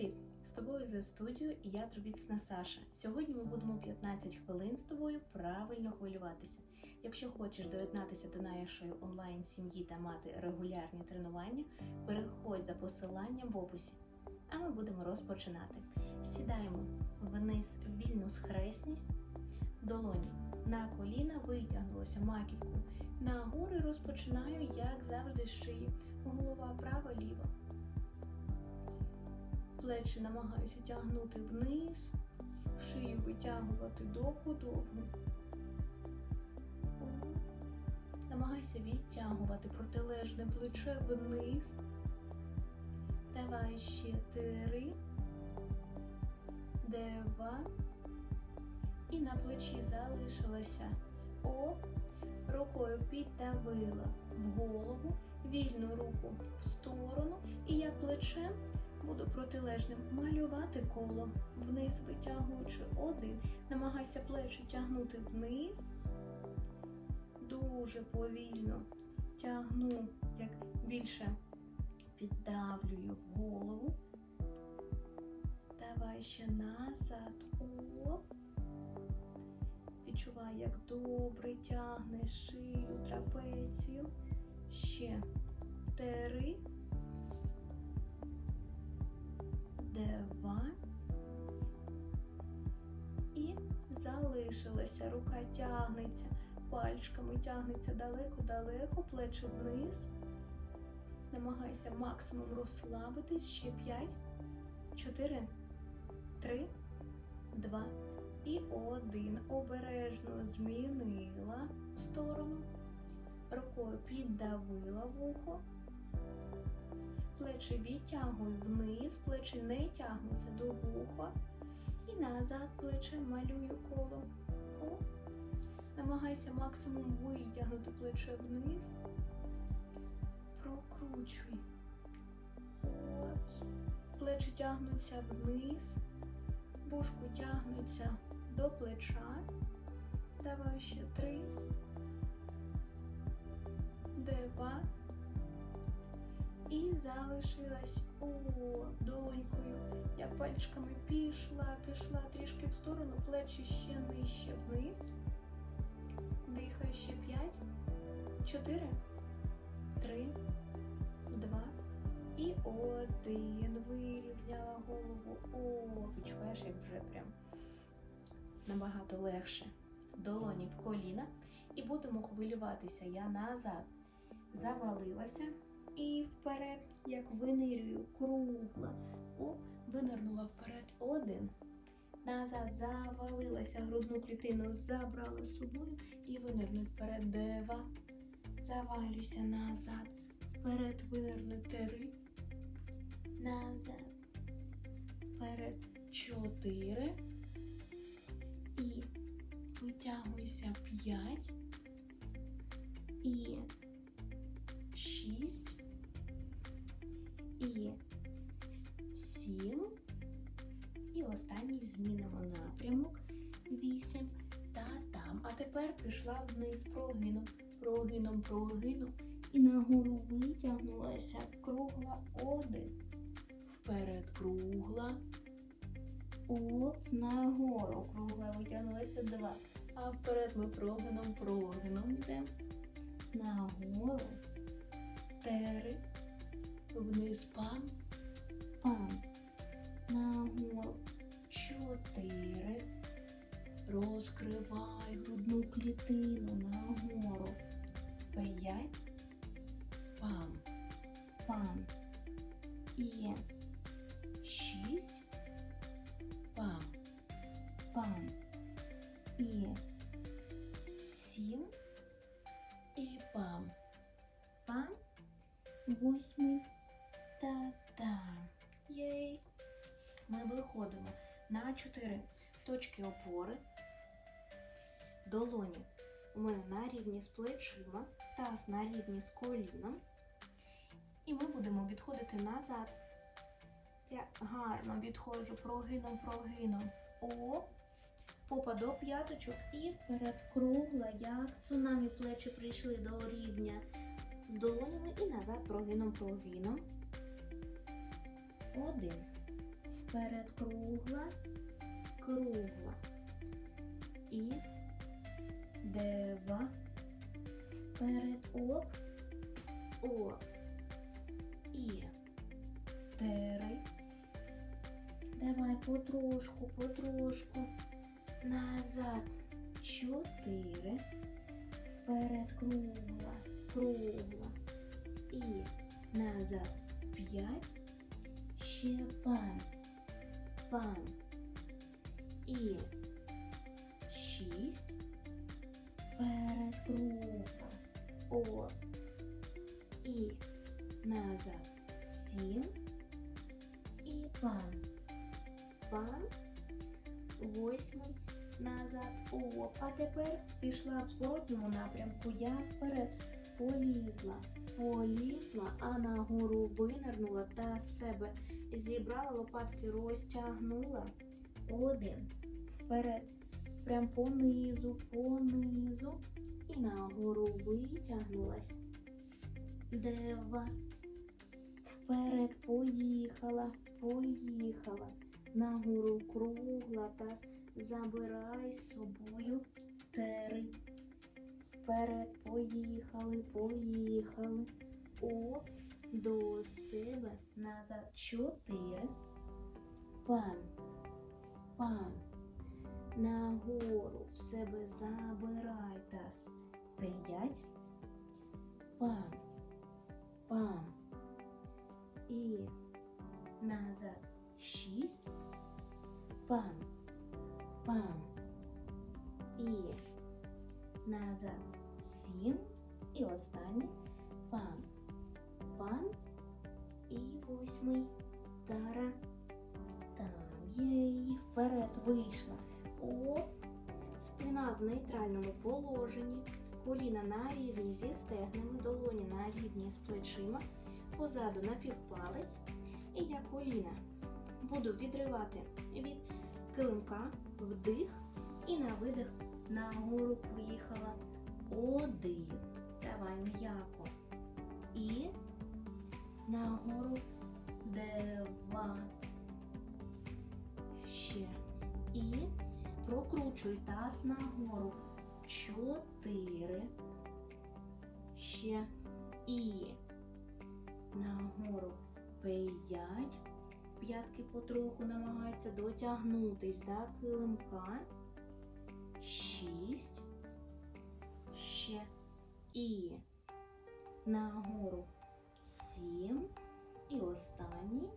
Привіт! З тобою за студію і я Трубіцна Саша. Сьогодні ми будемо 15 хвилин з тобою правильно хвилюватися. Якщо хочеш доєднатися до нашої онлайн сім'ї та мати регулярні тренування, переходь за посиланням в описі. А ми будемо розпочинати. Сідаємо вниз вільну схресність, долоні на коліна витягнулося маківкою. Нагори розпочинаю, як завжди, з шиї. Голова права-ліва. Плечі намагаюся тягнути вниз, шию витягувати довго-довго. Намагайся відтягувати протилежне плече вниз. Давай ще три, два. І на плечі залишилося. О, рукою піддавила в голову, вільну руку в сторону, і я плечем буду протилежним малювати коло, вниз витягуючи один. Намагайся плечі тягнути вниз. Дуже повільно тягну, як більше піддавлюю в голову. Давай ще назад. Оп. Відчувай, як добре тягнеш шию, трапецію. Ще три. Два. І залишилося. Рука тягнеться, пальчиками тягнеться далеко-далеко, плечі вниз. Намагайся максимум розслабитись. Ще 5, 4, 3, 2 і 1. Обережно змінила сторону. Рукою піддавила вухо. Плечі відтягуй вниз, плечі не тягнуться до вуха. І назад плече малюю коло. О. Намагайся максимум витягнути плече вниз. Прокручуй. Плечі тягнуться вниз, вушку тягнуться до плеча. Давай ще три. Два. І залишилась о, долонькою. Я пальчиками пішла, пішла трішки в сторону, плечі ще нижче вниз. Дихай ще п'ять, чотири, три, два і один. Вирівняла голову. О, відчуваєш, як вже прям набагато легше. Долоні в коліна. І будемо хвилюватися. Я назад завалилася. І вперед, як винирюю, кругла. О, винирнула вперед один. Назад завалилася, грудну клітину забрала собою і винирну вперед два. Завалюся назад. Вперед винирну три. Назад. Вперед чотири. І витягуюся п'ять. І шість. 7. І останній змінимо напрямок 8. Та там. А тепер пішла вниз прогином, прогином, прогином. І нагору витягнулася кругла 1. Вперед кругла. От нагору кругла витягнулася 2. А вперед ми прогином, прогином йдемо. Нагору. 4. Вниз пам нагору, чотири, розкривай грудну клітину нагору, п'ять, пам, пам, і шість, пам, пам, і сім, і пам, пам, восьмий, та-та. Єй. Ми виходимо на 4 точки опори. Долоні мене на рівні з плечима, таз на рівні з коліном. І ми будемо відходити назад. Я гарно відходжу прогином, прогином. О, попа до п'яточок і вперед кругла, як цунамі плечі прийшли до рівня з долонями і назад прогином, прогином. Один. Вперед кругла. І дева. Вперед оп, оп. І тери. Давай потрошку, потрошку. Назад. Чотири. Вперед кругла, кругла. І назад. П'ять. Ще пан. Пан. І шість. Вперед. О. І назад. Сім. І пан. Пан. Восьмий. Назад. О. А тепер пішла в зворотньому напрямку. Я вперед полізла. Полізла, а нагору винирнула та з себе зібрала лопатки, розтягнула. Один. Вперед. Прям понизу, понизу. І нагору витягнулась. Дева. Вперед поїхала, поїхала. Нагору кругла та забирай з собою тери. Вперед поїхали, поїхали. Оп, до себе назад. Чотири. Пам. Пам. Нагору в себе забирай таз. П'ять. Пам. Пам. І назад. Шість. Пам. Пам. І назад. І останній. Пам. Пам. І восьмий. Тара. Там є вперед вийшла. О, спина в нейтральному положенні, коліна на рівні зі стегнами, долоні на рівні з плечима, позаду на півпалець. І я коліна буду відривати від килимка вдих і на видих нагору поїхала. Один. Давай м'яко. І нагору два. Ще. І прокручуй таз нагору. Чотири. Ще. І нагору п'ять. П'ятки потроху намагаються дотягнутись до килимка. Шість. Ще. І нагору сім. І останній.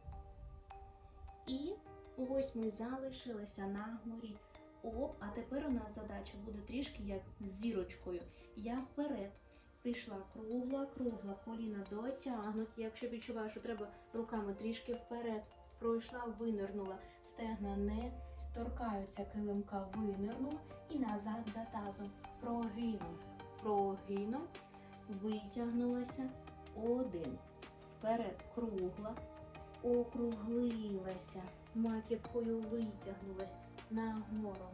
І восьмий залишилися на горі. Оп, а тепер у нас задача буде трішки як зірочкою. Я вперед пішла кругла, кругла, коліна дотягнуті. Якщо відчуваю, що треба руками трішки вперед, пройшла, винирнула. Стегна не торкаються килимка, винирнула і назад за тазом. Прогинув, прогинув, витягнулася. Один. Вперед кругла, округлилася, маківкою витягнулась нагору.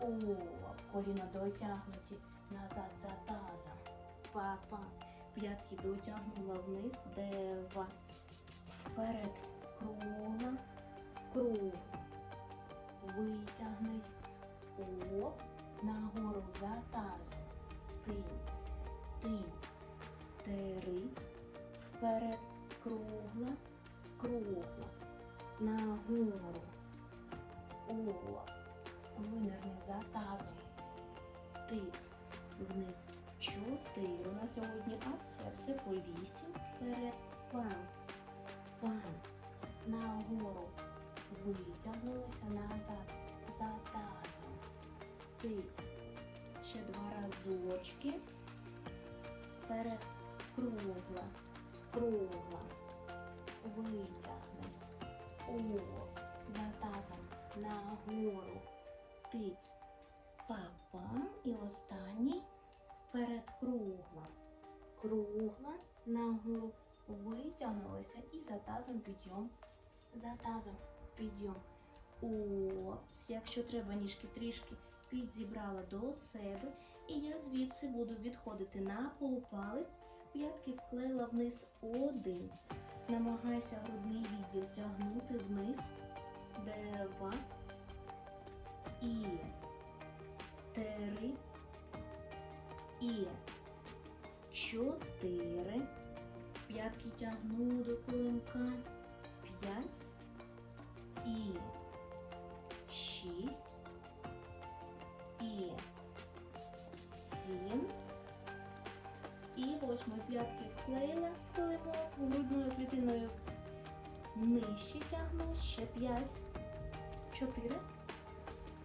О, коліна дотягнуті назад за тазом. Папа. П'ятки дотягнула вниз, дева. Вперед кругла, круг. Витягнись. О, нагору за тазом. Тинь, тинь, тери. Вперед кругла, кругла. Нагору. О, винирни за тазом. Тиць вниз. Чотири. На сьогодні акція все по вісім. Вперед. Пам. Пам. Нагору. Витягнулися назад. За тазом. Тиць. Ще два разочки. Вперед. Кругла. Витягнись. О. За тазом. Нагору. Тиць. Папа. І останній. Вперед кругла. Кругла. Нагору. Витягнулися і за тазом підйом. За тазом підйом. Опс. Якщо треба, ніжки трішки підзібрала до себе. І я звідси буду відходити на полупалець. П'ятки вклеїла вниз один. Намагайся грудний відділ тягнути вниз. два. І три. І чотири. П'ятки тягну до килимка. П'ять. І Восьмої п'ятки вклеїла килимок грудною клітиною. Нижче тягну ще п'ять. Чотири.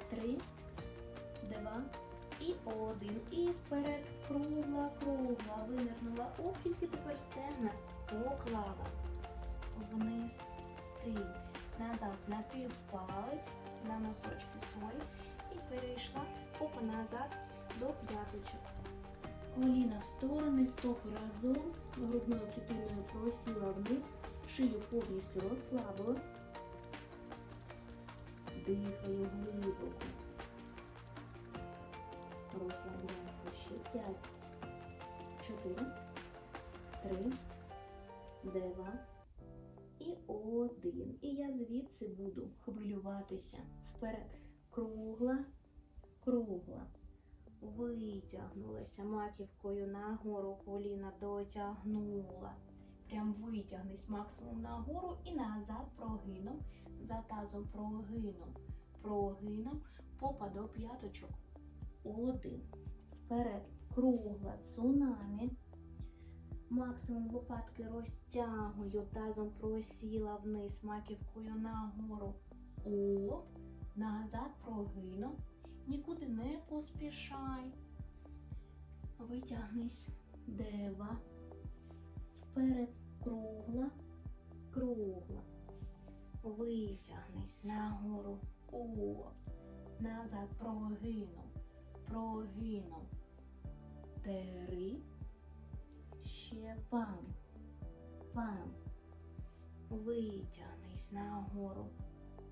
Три. Два. І один. І вперед. Кругла, кругла. Винирнула. О, тільки тепер стегна. Поклала. Вниз. Ти. Назад на півпалець. На носочки свої. І перейшла попа назад до п'яточок. Коліна в сторони, стопи разом. Грудною клітиною просіла вниз. Шию повністю розслабила. Дихаю глибоко. Розслабляйся ще 5, 4, 3, 2 і 1. І я звідси буду хвилюватися. Вперед. Кругла, кругла. Витягнулася маківкою нагору, коліна дотягнула. Прям витягнись максимум нагору і назад прогином. За тазом прогином. Прогином. Попа до п'яточок. Один. Вперед. Кругла цунамі. Максимум лопатки розтягую. Тазом просіла вниз, маківкою нагору. Оп. Назад прогином. Нікуди не поспішай. Витягнись. Дева. Вперед. Кругла. Кругла. Витягнись нагору. Оп. Назад прогину. Прогину. Три. Ще пам. Пам. Витягнись нагору.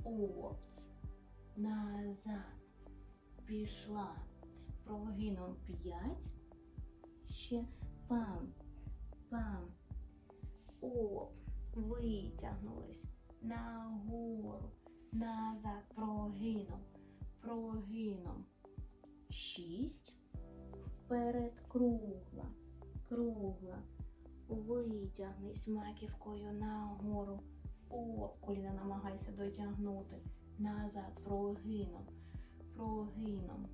Опц. Назад. Пішла. Прогином п'ять. Ще пам. Пам. Оп. Витягнулись. Нагору. Назад. Прогином. Прогином. Шість. Вперед кругла. Кругла. Витягнись маківкою нагору. Оп, коліна намагайся дотягнути. Назад прогином. Прогином.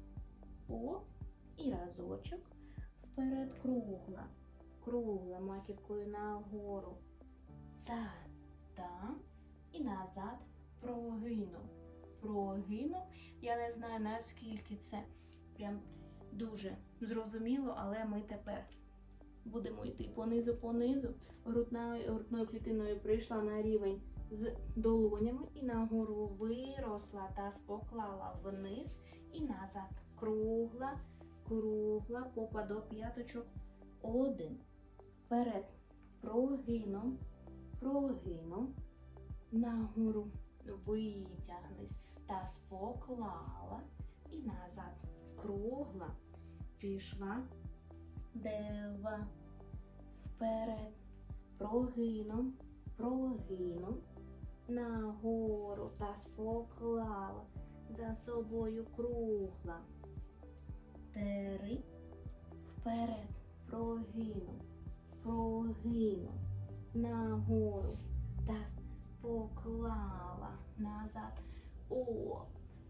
Оп. І разочок. Вперед кругла. Кругла маківкою нагору. Та, та. І назад прогином. Прогином. Я не знаю наскільки це прям дуже зрозуміло, але ми тепер будемо йти понизу, понизу. Грудною, грудною клітиною прийшла на рівень з долонями і нагору виросла та поклала вниз і назад. Кругла, кругла, попа до п'яточок. Один. Вперед. Прогином, прогином. Нагору витягнись та поклала і назад. Кругла. Пішла. Дева. Вперед. Прогином, прогином. Нагору та поклала. За собою кругла. Три. Вперед. Прогином, прогином. Нагору. Таз поклала. Назад. О,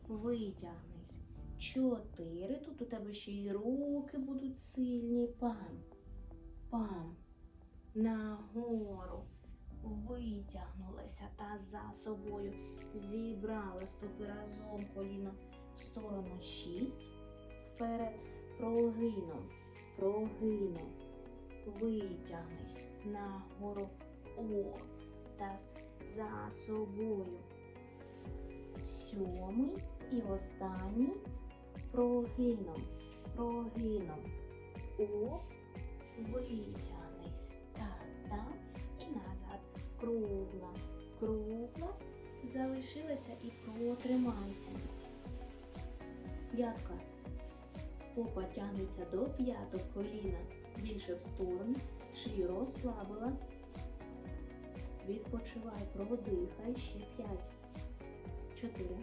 витягнись. Чотири. Тут у тебе ще й руки будуть сильні. Пам. Пам. Нагору. Витягнулася та за собою. Зібрала стопи разом коліно в сторону шість. Вперед. Прогином. Прогином. Витягнись нагору. О. Та за собою. Сьомий і останній прогином, прогином. О, витягнись. Назад. Кругла, кругла. Залишилася і протримайся. П'ятка. Попа тягнеться до п'яток коліна. Більше в сторону. Шию розслабила. Відпочивай, продихай ще п'ять. чотири,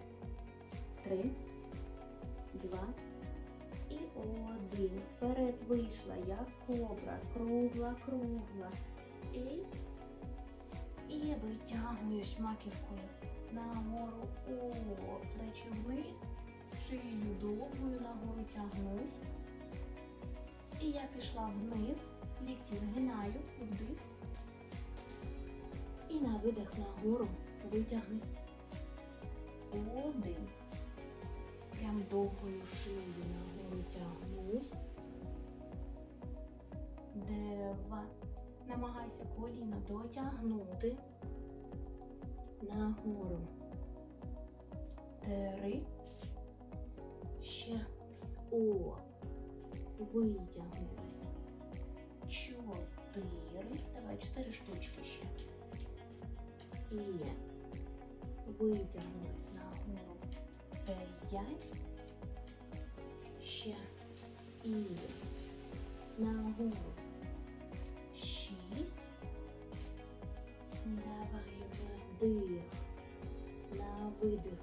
три, два і один. Вперед вийшла, як кобра, кругла, кругла. І, і витягуюсь маківкою нагору. О, плечі вниз, шию довгою нагору тягнусь. І я пішла вниз, лікті згинаю, вдих. І на видих нагору витягнись. Один. Прям довгою шиєю нагору тягнусь. Два. Намагайся коліно дотягнути. Нагору. Три. Ще. О. Витягнулась. Чотири. Давай чотири штучки ще. І витягнулась нагору. П'ять. Ще. І нагору. Вдих. На видих.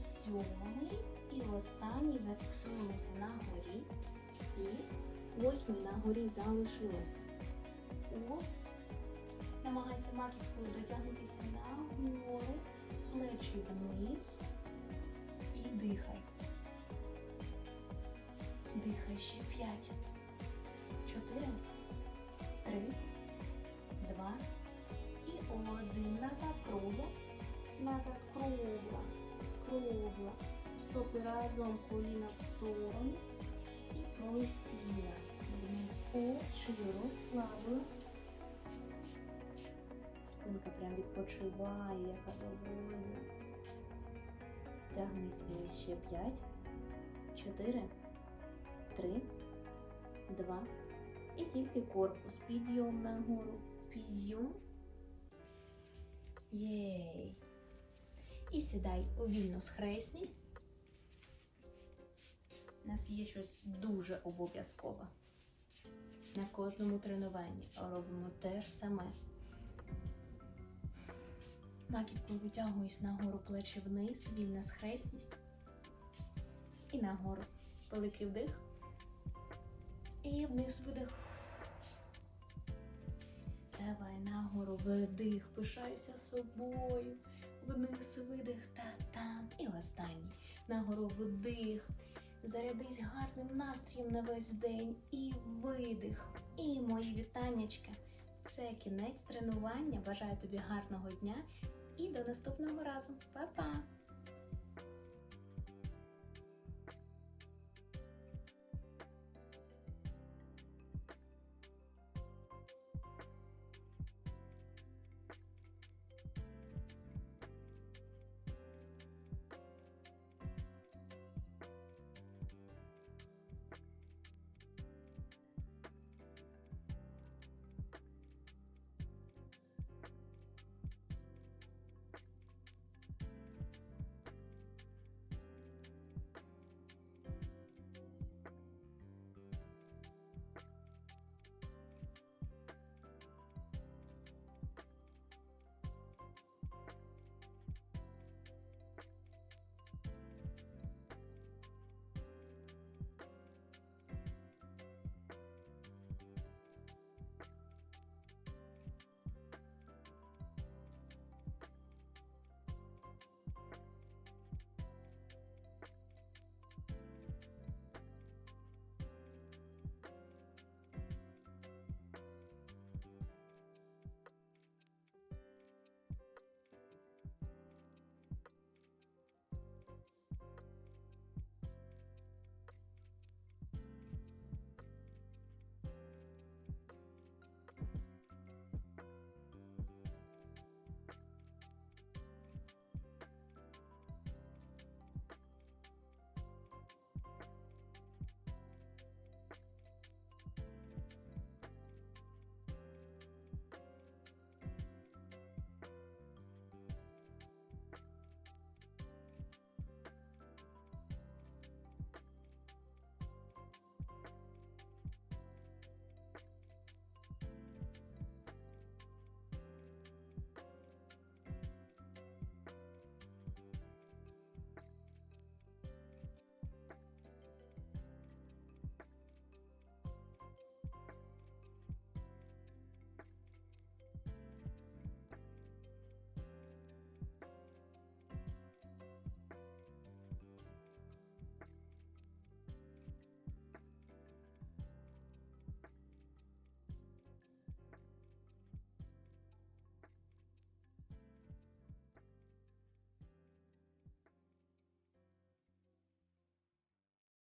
Сьомий. І останній зафіксуємося на горі. І восьмий на горі залишилося. О. Намагайся маківкою дотягнутися нагору, плечі вниз і дихай. Дихай ще п'ять, чотири, три, два один. Назад кругла, назад кругла, кругла. Стопи разом, коліна в сторону і просіла. Вниз очі розслабила. Спинка прям відпочиває, яка довольна. Тягнись вниз ще 5, 4, 3, 2. І тільки корпус. Підйом нагору. Підйом. Єй. І сідай у вільну схресність. У нас є щось дуже обов'язкове. На кожному тренуванні робимо те ж саме. Маківкою витягуюсь нагору плечі вниз, вільна схресність. І нагору. Великий вдих. І вниз видих. Давай нагору видих, пишайся собою. Вниз видих та-там. І останній. Нагору вдих. Зарядись гарним настроєм на весь день. І видих. І мої вітаннячка. Це кінець тренування. Бажаю тобі гарного дня і до наступного разу. Па-па!